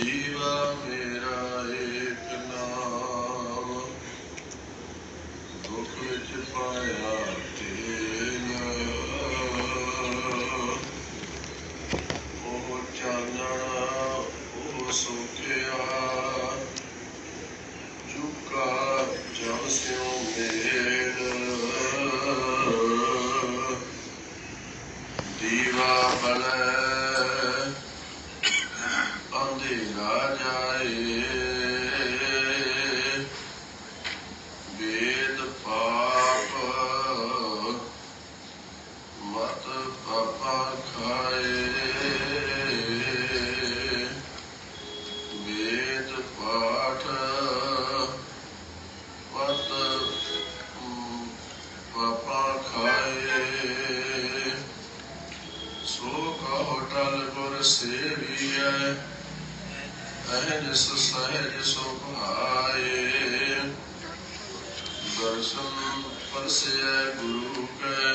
ਜੀਵਾ ਮੇਰਾ ਏਕ ਨਾਮ, ਦੁੱਖ ਵਿੱਚ ਪਾਇਆ ਤੇਰਾ ਉਹ ਚਾਨਣਾ, ਉਹ ਸੁਖਿਆ ਚੁਕਾ ਜਬ ਸਿਉ ਮੇਰਾ ਦੀਵਾ ਬਲੇ ਅਹਨਿਸ ਸਹਿਜ ਸੁਭਾਏ ਦਰਸ਼ਨ ਪਰਸਿਐ ਗੁਰੂ ਕੈ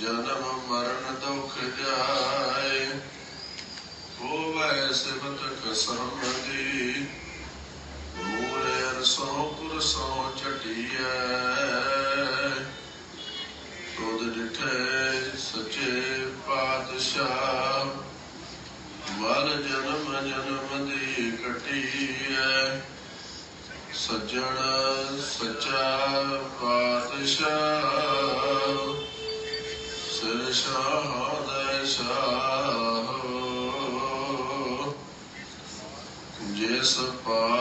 ਜਨਮ ਮਰਨ ਦੁਖ ਜਾਏ ਹੋਵੈ ਸਿਵਤ ਕਸਮਦੀ ਮੂਲੇ ਅਰਸੋਂ ਪੁਰਸੋਂ ਚਟੀਐ ਤੁਧ ਡਿਠੇ ਸੱਚੇ ਪਾਤਸ਼ਾਹ ਮਰ ਜਨਮ ਜਨਮ ਦੀ ਕਟੀਐ। ਸੱਜਣ ਸੱਚਾ ਪਾਤਸ਼ਾਹ ਸਿਰ ਸ਼ਾਹ ਸ਼ਾਹ ਜਿਸ ਪਾਸ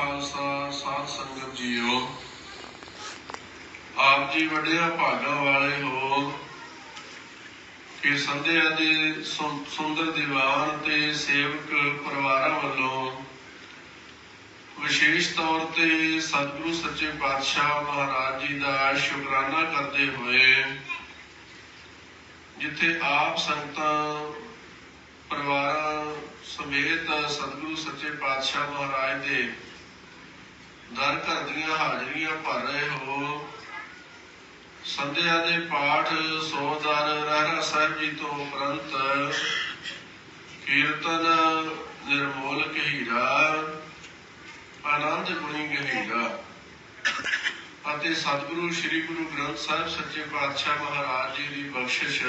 ਖਾਲਸਾ, ਸਾਧ ਸੰਗਤ ਜੀਓ। ਆਪ ਜੀ ਵੱਡਿਆਂ ਭਾਗਾਂ ਵਾਲੇ ਹੋ, ਕਿ ਸੰਧਿਆ ਦੇ ਸੁੰਦਰ ਦੀਵਾਨ ਤੇ ਸੇਵਕ ਪਰਿਵਾਰਾਂ ਵੱਲੋਂ ਵਿਸ਼ੇਸ਼ ਤੌਰ ਤੇ ਸਤਿਗੁਰੂ ਸੱਚੇ ਪਾਤਸ਼ਾਹ ਮਹਾਰਾਜ ਜੀ ਦਾ ਸ਼ੁਕਰਾਨਾ ਕਰਦੇ ਹੋਏ, ਜਿੱਥੇ ਆਪ ਸੰਗਤਾਂ, ਪਰਿਵਾਰਾਂ ਸਮੇਤ ਸਤਿਗੁਰੂ ਸੱਚੇ ਪਾਤਸ਼ਾਹ ਮਹਾਰਾਜ ਦੇ ਦਰ ਘਰ ਦੀਆਂ ਹਾਜ਼ਰੀਆਂ ਭਰ ਰਹੇ ਹੋ। ਸੰਧਿਆ ਦੇ ਪਾਠ ਸੋਦਰ ਰਹਿਰਾ ਸਾਹਿਬ ਜੀ ਤੋਂ ਉਪਰੰਤ ਕੀਰਤਨ ਨਿਰਮੋਲ ਕਹੀਰਾ, ਆਨੰਦ ਗੁਣੀ ਗਹੀਰਾ ਅਤੇ ਸਤਿਗੁਰੂ ਸ੍ਰੀ ਗੁਰੂ ਗ੍ਰੰਥ ਸਾਹਿਬ ਸੱਚੇ ਪਾਤਸ਼ਾਹ ਮਹਾਰਾਜ ਜੀ ਦੀ ਬਖਸ਼ਿਸ਼,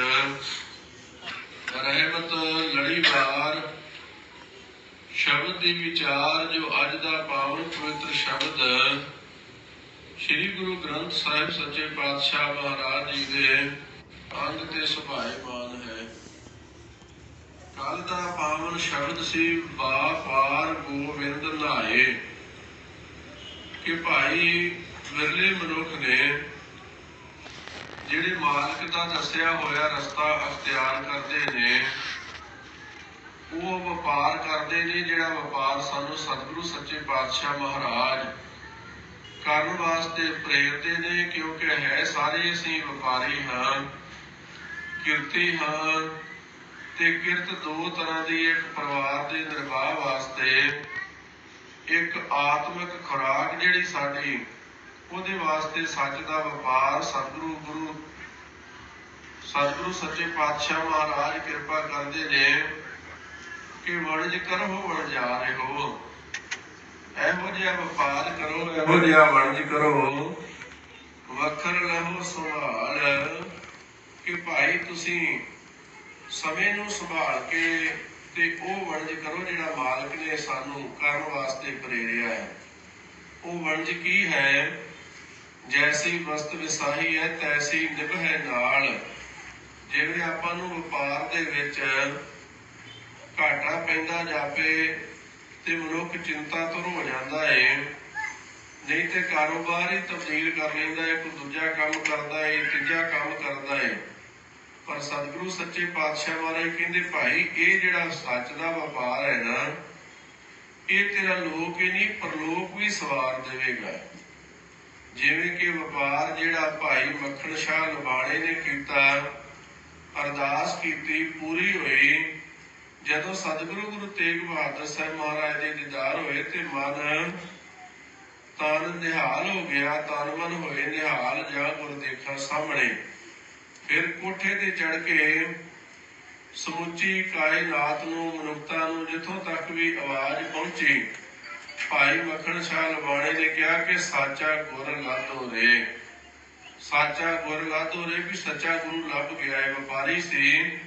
ਰਹਿਮਤ ਲੜੀਵਾਰ ਸ਼ਬਦ ਦੀ ਵਿਚਾਰ ਜੋ ਅੱਜ ਦਾ ਪਾਵਨ ਪਵਿੱਤਰ ਸ਼ਬਦ ਸ੍ਰੀ ਗੁਰੂ ਗ੍ਰੰਥ ਸਾਹਿਬ ਸੱਚੇ ਪਾਤਸ਼ਾਹ ਮਹਾਰਾਜ ਜੀ ਦੇ ਅੰਗ ਤੇ ਸੁਭਾਏਮਾਨ ਹੈ। ਕੱਲ ਦਾ ਪਾਵਨ ਸ਼ਬਦ ਸੀ ਬਾਪਾਰ ਗੋਬਿੰਦ ਨਾਏ। ਕਿ ਭਾਈ ਵਿਰਲੇ ਮਨੁੱਖ ਨੇ ਜਿਹੜੇ ਮਾਲਕ ਦਾ ਦੱਸਿਆ ਹੋਇਆ ਰਸਤਾ ਅਖਤਿਆਰ ਕਰਦੇ ਨੇ ਉਹ ਵਪਾਰ ਕਰਦੇ ਨੇ, ਜਿਹੜਾ ਵਪਾਰ ਸਾਨੂੰ ਸਤਿਗੁਰੂ ਸੱਚੇ ਪਾਤਸ਼ਾਹ ਮਹਾਰਾਜ ਕਰਨ ਵਾਸਤੇ ਪ੍ਰੇਰਦੇ ਨੇ, ਕਿਉਂਕਿ ਹੈ ਸਾਰੇ ਅਸੀਂ ਵਪਾਰੀ ਹਾਂ, ਕਿਰਤੀ ਹਾਂ, ਤੇ ਕਿਰਤ ਦੋ ਤਰ੍ਹਾਂ ਦੀ ਇੱਕ ਪਰਿਵਾਰ ਦੇ ਨਿਰਵਾਹ ਵਾਸਤੇ, ਇੱਕ ਆਤਮਿਕ ਖੁਰਾਕ ਜਿਹੜੀ ਸਾਡੀ, ਉਹਦੇ ਵਾਸਤੇ ਸੱਚ ਦਾ ਵਪਾਰ ਸਤਿਗੁਰੂ, ਗੁਰੂ, ਸਤਿਗੁਰੂ ਸੱਚੇ ਪਾਤਸ਼ਾਹ ਮਹਾਰਾਜ ਕਿਰਪਾ ਕਰਦੇ ਨੇ। ਕਿ ਵਣਜ ਕਰੋ ਵਣਜਾ ਰਹੋ ਇਹੋ ਜਿਹਾ ਵਪਾਰ ਕਰੋ ਇਹੋ ਜਿਹਾ ਵਣਜ ਕਰੋ। ਵਖਰ ਲਹੋ ਸੰਭਾਲ। ਕਿ ਭਾਈ ਤੁਸੀਂ ਸਮੇਂ ਨੂੰ ਸੰਭਾਲ ਕੇ ਤੇ ਉਹ ਵਣਜ ਕਰੋ ਜਿਹੜਾ ਮਾਲਕ ਨੇ ਸਾਨੂੰ ਕਰਨ ਵਾਸਤੇ ਪ੍ਰੇਰਿਆ ਹੈ। ਉਹ ਵਣਜ ਕੀ ਹੈ? ਜੈਸੀ ਵਸਤ ਵਿਸਾਹੀ ਹੈ ਤੈਸੀ ਨਿਭੈ ਨਾਲ। ਜਿਵੇਂ ਆਪਾਂ ਨੂੰ ਵਪਾਰ ਦੇ ਵਿੱਚ ਪੈਂਦਾ ਜਾਪੇ ਤੇ ਮਨੁੱਖ ਚਿੰਤਾ ਤੋਂ ਹੋ ਜਾਂਦਾ ਹੈ ਨਹੀਂ ਤੇ ਕਾਰੋਬਾਰ ਹੀ ਤਬਦੀਲ ਕਰ ਲੈਂਦਾ ਹੈ ਕੋਈ ਦੂਜਾ ਕੰਮ ਕਰਦਾ ਹੈ ਤੀਜਾ ਕੰਮ ਕਰਦਾ ਹੈ ਪਰ ਸਤਿਗੁਰੂ ਸੱਚੇ ਪਾਤਸ਼ਾਹ ਮਹਾਰਾਜ ਕਹਿੰਦੇ, ਭਾਈ, ਇਹ ਜਿਹੜਾ ਸੱਚ ਦਾ ਵਪਾਰ ਹੈ ਨਾ, ਇਹ ਤੇਰਾ ਲੋਕ ਹੀ ਨਹੀਂ, ਪਰਲੋਕ ਵੀ ਸਵਾਰ ਦੇਵੇਗਾ। ਜਿਵੇਂ ਕਿ ਵਪਾਰ ਜਿਹੜਾ ਭਾਈ ਮੱਖਣ ਸ਼ਾਹ ਲਵਾਣੇ ਨੇ ਕੀਤਾ, ਅਰਦਾਸ ਕੀਤੀ, ਪੂਰੀ ਹੋਈ ਜਦੋਂ ਸਤਿਗੁਰੂ ਗੁਰੂ ਤੇਗ ਬਹਾਦਰ ਸਾਹਿਬ ਮਹਾਰਾਜ ਦੇ ਦੀਦਾਰ ਹੋਏ ਤੇ ਮਨ ਤਨ ਨਿਹਾਲ ਹੋ ਗਿਆ, ਤਨ ਮਨ ਹੋਏ ਨਿਹਾਲ ਜਾਂ ਗੁਰ ਦੇਖਾ ਸਾਹਮਣੇ, ਫਿਰ ਕੋਠੇ ਤੇ ਚੜ ਕੇ ਸਮੁੱਚੀ ਕਾਇਨਾਤ ਨੂੰ, ਮਨੁੱਖਤਾ ਨੂੰ ਜਿੱਥੋਂ ਤੱਕ ਵੀ ਆਵਾਜ਼ ਪਹੁੰਚੀ, ਭਾਈ ਮੱਖਣ ਸ਼ਾਹ ਲਵਾਣੇ ਨੇ ਕਿਹਾ ਕਿ ਸਾਚਾ ਗੁਰ ਲਾਦੋ ਰੇ ਸਾਚਾ ਗੁਰ ਲਾਦੋ ਰੇ ਵੀ ਸੱਚਾ ਗੁਰੂ ਲੱਭ ਗਿਆ ਹੈ, ਵਪਾਰੀ ਸੀ।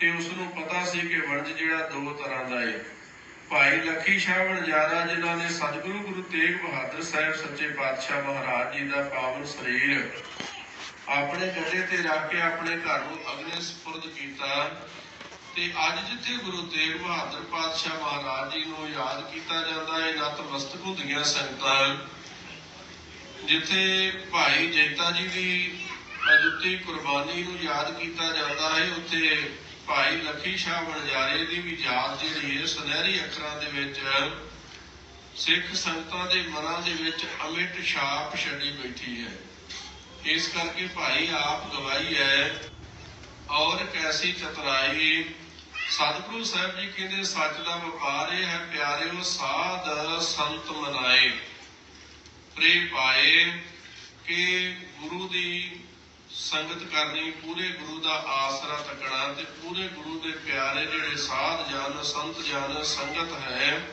ਤੇ ਉਸ ਨੂੰ ਪਤਾ ਸੀ ਕਿ ਵਣਜ ਜਿਹੜਾ ਦੋ ਤਰ੍ਹਾਂ ਦਾ ਹੈ ਭਾਈ ਲੱਖੀ ਸ਼ਾਹ ਵਣਜਾਰਾ ਜਿਨ੍ਹਾਂ ਨੇ ਸਤਿਗੁਰੂ ਗੁਰੂ ਤੇਗ ਬਹਾਦਰ ਸਾਹਿਬ ਸੱਚੇ ਪਾਤਸ਼ਾਹ ਮਹਾਰਾਜ ਜੀ ਦਾ ਪਾਵਨ ਸਰੀਰ ਆਪਣੇ ਗੱਡੇ ਤੇ ਰੱਖ ਕੇ ਆਪਣੇ ਘਰ ਨੂੰ ਅਗਲੇ ਸਪੁਰਦ ਕੀਤਾ ਤੇ ਅੱਜ ਜਿੱਥੇ ਗੁਰੂ ਤੇਗ ਬਹਾਦਰ ਪਾਤਸ਼ਾਹ ਮਹਾਰਾਜ ਜੀ ਨੂੰ ਯਾਦ ਕੀਤਾ ਜਾਂਦਾ ਹੈ ਨਤਮਸਤਕ ਹੁੰਦੀਆਂ ਸੰਗਤਾਂ, ਜਿੱਥੇ ਭਾਈ ਜੈਤਾ ਜੀ ਦੀ ਅਦੁੱਤੀ ਕੁਰਬਾਨੀ ਨੂੰ ਯਾਦ ਕੀਤਾ ਜਾਂਦਾ ਹੈ ਉੱਥੇ ਭਾਈ ਲੱਖੀ ਸ਼ਾਹ ਵਣਜਾਰੇ ਦੀ ਵੀ ਯਾਦ ਜਿਹੜੀ ਹੈ, ਸੁਨਹਿਰੀ ਅੱਖਰਾਂ ਦੇ ਵਿੱਚ, ਸਿੱਖ ਸੰਗਤਾਂ ਦੇ ਮਨਾਂ ਦੇ ਵਿੱਚ ਅਮਿਟ ਛਾਪ ਛੱਡੀ ਬੈਠੀ ਹੈ। ਇਸ ਕਰਕੇ ਭਾਈ ਆਪ ਗਵਾਈ ਹੈ, ਔਰ ਕੈਸੀ ਚਤਰਾਈ, ਸਤਿਗੁਰੂ ਸਾਹਿਬ ਜੀ ਕਹਿੰਦੇ, ਸੱਚ ਦਾ ਵਪਾਰ ਇਹ ਹੈ, ਪਿਆਰਿਓ ਸਾਧ ਸੰਤ ਮਨਾਏ। ਪ੍ਰੇ ਪਾਏ ਕਿ ਗੁਰੂ ਦੀ ਸੰਗਤ ਕਰਨੀ ਪੂਰੇ ਗੁਰੂ ਦਾ ਆਸਰਾ ਤੱਕਣਾ ਤੇ ਪੂਰੇ ਗੁਰੂ ਦੇ ਪਿਆਰੇ ਜਿਹੜੇ ਸਾਧ ਜਨ, ਸੰਤ ਜਨ, ਸੰਗਤ ਹੈ,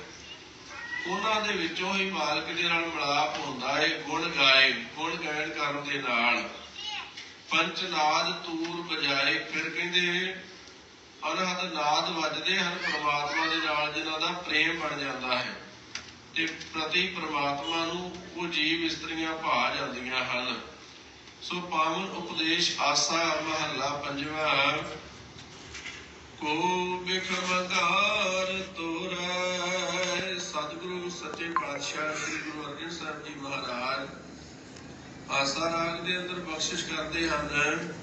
ਉਹਨਾਂ ਦੇ ਵਿੱਚੋਂ ਹੀ ਮਾਲਕ ਦੇ ਨਾਲ ਮਿਲਾਪ ਹੁੰਦਾ ਹੈ ਗੁਣ ਗਾਏ, ਗੁਣ ਗਾਇਨ ਕਰਨ ਦੇ ਨਾਲ। ਪੰਚ ਨਾਦ ਤੂਰ ਬਜਾਏ, ਫਿਰ ਕਹਿੰਦੇ ਅਨਹਦ ਨਾਦ ਵੱਜਦੇ ਹਨ ਪ੍ਰਮਾਤਮਾ ਦੇ ਨਾਲ, ਜਿਨ੍ਹਾਂ ਦਾ ਪ੍ਰੇਮ ਬਣ ਜਾਂਦਾ ਹੈ। ਤੇ ਪ੍ਰਤੀ ਪ੍ਰਮਾਤਮਾ ਨੂੰ ਉਹ ਜੀਵ ਇਸਤਰੀਆਂ ਭਾ ਜਾਂਦੀਆਂ ਹਨ। ਸੋ ਪਾਵਨ ਉਪਦੇਸ਼ ਆਸਾ ਮਹੱਲਾ ਪੰਜਵਾ ਕੋ ਬਿਖਮਗਾਰ ਤੋਰੈ ਸਤਿਗੁਰੂ ਸੱਚੇ ਪਾਤਸ਼ਾਹ ਸ੍ਰੀ ਗੁਰੂ ਅਰਜਨ ਸਾਹਿਬ ਜੀ ਮਹਾਰਾਜ। ਆਸਾ ਰਾਗ ਦੇ ਅੰਦਰ ਬਖਸ਼ਿਸ਼ ਕਰਦੇ ਹਨ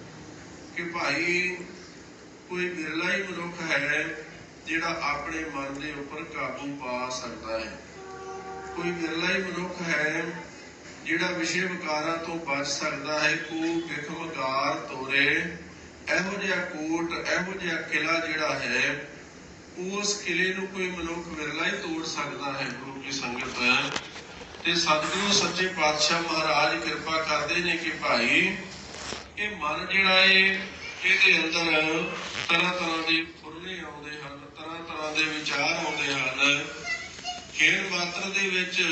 ਕਿ ਭਾਈ, ਕੋਈ ਵਿਰਲਾ ਹੀ ਮਨੁੱਖ ਹੈ ਜਿਹੜਾ ਆਪਣੇ ਮਨ ਦੇ ਉੱਪਰ ਕਾਬੂ ਪਾ ਸਕਦਾ ਹੈ। ਕੋਈ ਵਿਰਲਾ ਹੀ ਮਨੁੱਖ ਹੈ ਜਿਹੜਾ ਵਿਸ਼ੇ ਵਿਕਾਰਾਂ ਤੋਂ ਬਚ ਸਕਦਾ ਹੈ ਕੋ ਬਿਖਮਗਾਰ ਤੋਰੇ। ਇਹੋ ਜਿਹਾ ਕੋਟ, ਇਹੋ ਜਿਹਾ ਕਿਲਾ ਜਿਹੜਾ ਹੈ, ਉਸ ਕਿਲੇ ਨੂੰ ਕੋਈ ਮਨੁੱਖ ਵਿਰਲਾ ਹੀ ਤੋੜ ਸਕਦਾ ਹੈ, ਗੁਰੂ ਕੀ ਸੰਗਤ। ਤੇ ਸਤਿਗੁਰੂ ਸੱਚੇ ਪਾਤਸ਼ਾਹ ਮਹਾਰਾਜ ਕਿਰਪਾ ਕਰਦੇ ਨੇ ਕਿ ਭਾਈ, ਇਹ ਮਨ ਜਿਹੜਾ ਏ, ਇਹਦੇ ਅੰਦਰ ਤਰ੍ਹਾਂ ਤਰ੍ਹਾਂ ਦੇ ਫੁਰਨੇ ਆਉਂਦੇ ਹਨ, ਤਰ੍ਹਾਂ ਤਰ੍ਹਾਂ ਦੇ ਵਿਚਾਰ ਆਉਂਦੇ ਹਨ। ਖੇਡ ਮਾਤਰ ਦੇ ਵਿੱਚ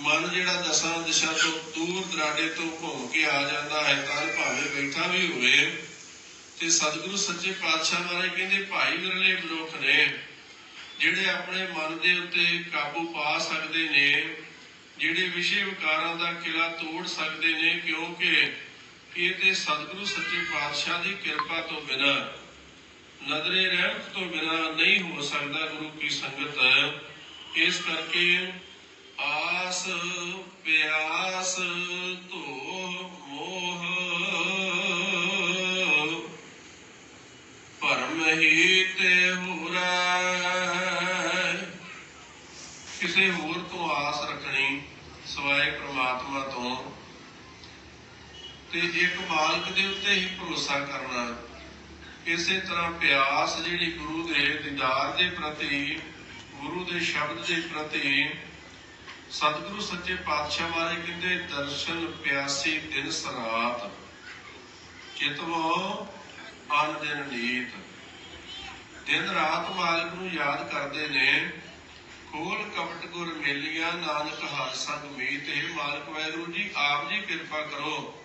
ਮਨ ਜਿਹੜਾ ਦਸਾਂ ਦਿਸ਼ਾ ਤੋਂ ਦੂਰ ਦਰਾਡੇ ਤੋਂ ਘੁੰਮ ਕੇ ਆ ਜਾਂਦਾ ਹੈ, ਤਾਂ ਭਾਵੇਂ ਬੈਠਾ ਵੀ ਹੋਵੇ। ਤੇ ਸਤਿਗੁਰੂ ਸੱਚੇ ਪਾਤਸ਼ਾਹ ਮਹਾਰਾਜ ਕਹਿੰਦੇ, ਭਾਈ ਵਿਰਲੇ ਮਨੁੱਖ ਨੇ, ਜਿਹੜੇ ਆਪਣੇ ਮਨ ਦੇ ਉੱਤੇ ਕਾਬੂ ਪਾ ਸਕਦੇ ਨੇ, ਜਿਹੜੇ ਵਿਸ਼ੇ ਵਿਕਾਰਾਂ ਦਾ ਕਿਲਾ ਤੋੜ ਸਕਦੇ ਨੇ, ਕਿਉਂਕਿ ਇਹ ਤੇ ਸਤਿਗੁਰੂ ਸੱਚੇ ਪਾਤਸ਼ਾਹ ਦੀ ਕਿਰਪਾ ਤੋਂ ਬਿਨਾ ਨਜ਼ਰੇ ਰਹਿਮਤ ਤੋਂ ਬਿਨਾ ਨਹੀਂ ਹੋ ਸਕਦਾ ਗੁਰੂ ਕੀ ਸੰਗਤ। ਇਸ ਕਰਕੇ ਆਸ ਪਿਆਸ ਧੋ ਮੋਹ। ਭਰਮ ਹੀ ਤੇ ਹੋਰਾ ਕਿਸੇ ਹੋਰ ਤੋਂ ਆਸ ਰੱਖਣੀ ਸਵਾਏ ਪ੍ਰਮਾਤਮਾ ਤੋਂ। ਤੇ ਇੱਕ ਮਾਲਕ ਦੇ ਉੱਤੇ ਹੀ ਭਰੋਸਾ ਕਰਨਾ, ਇਸੇ ਤਰ੍ਹਾਂ ਪਿਆਸ ਜਿਹੜੀ ਗੁਰੂ ਦੇ ਦੀਦਾਰ ਦੇ ਪ੍ਰਤੀ, ਗੁਰੂ ਦੇ ਸ਼ਬਦ ਦੇ ਪ੍ਰਤੀ ਸਤਿਗੁਰੂ ਸੱਚੇ ਪਾਤਸ਼ਾਹ ਬਾਰੇ ਕਹਿੰਦੇ, ਦਰਸ਼ਨ ਪਿਆਸੀ ਦਿਨ ਸਰਾਤ ਚਿਤਵੋ ਅਨ ਦਿਨ ਨੀਤ। ਦਿਨ ਰਾਤ ਮਾਲਕ ਨੂੰ ਯਾਦ ਕਰਦੇ ਨੇ, ਖੋਲ ਕਪਟ ਗੁਰ ਮੇਲੀਆਂ, ਨਾਨਕ ਹਰ ਸੰਗ ਮੀਤ ਇਹ ਮਾਲਕ ਵਾਹਿਗੁਰੂ ਜੀ, ਆਪ ਜੀ ਕਿਰਪਾ ਕਰੋ।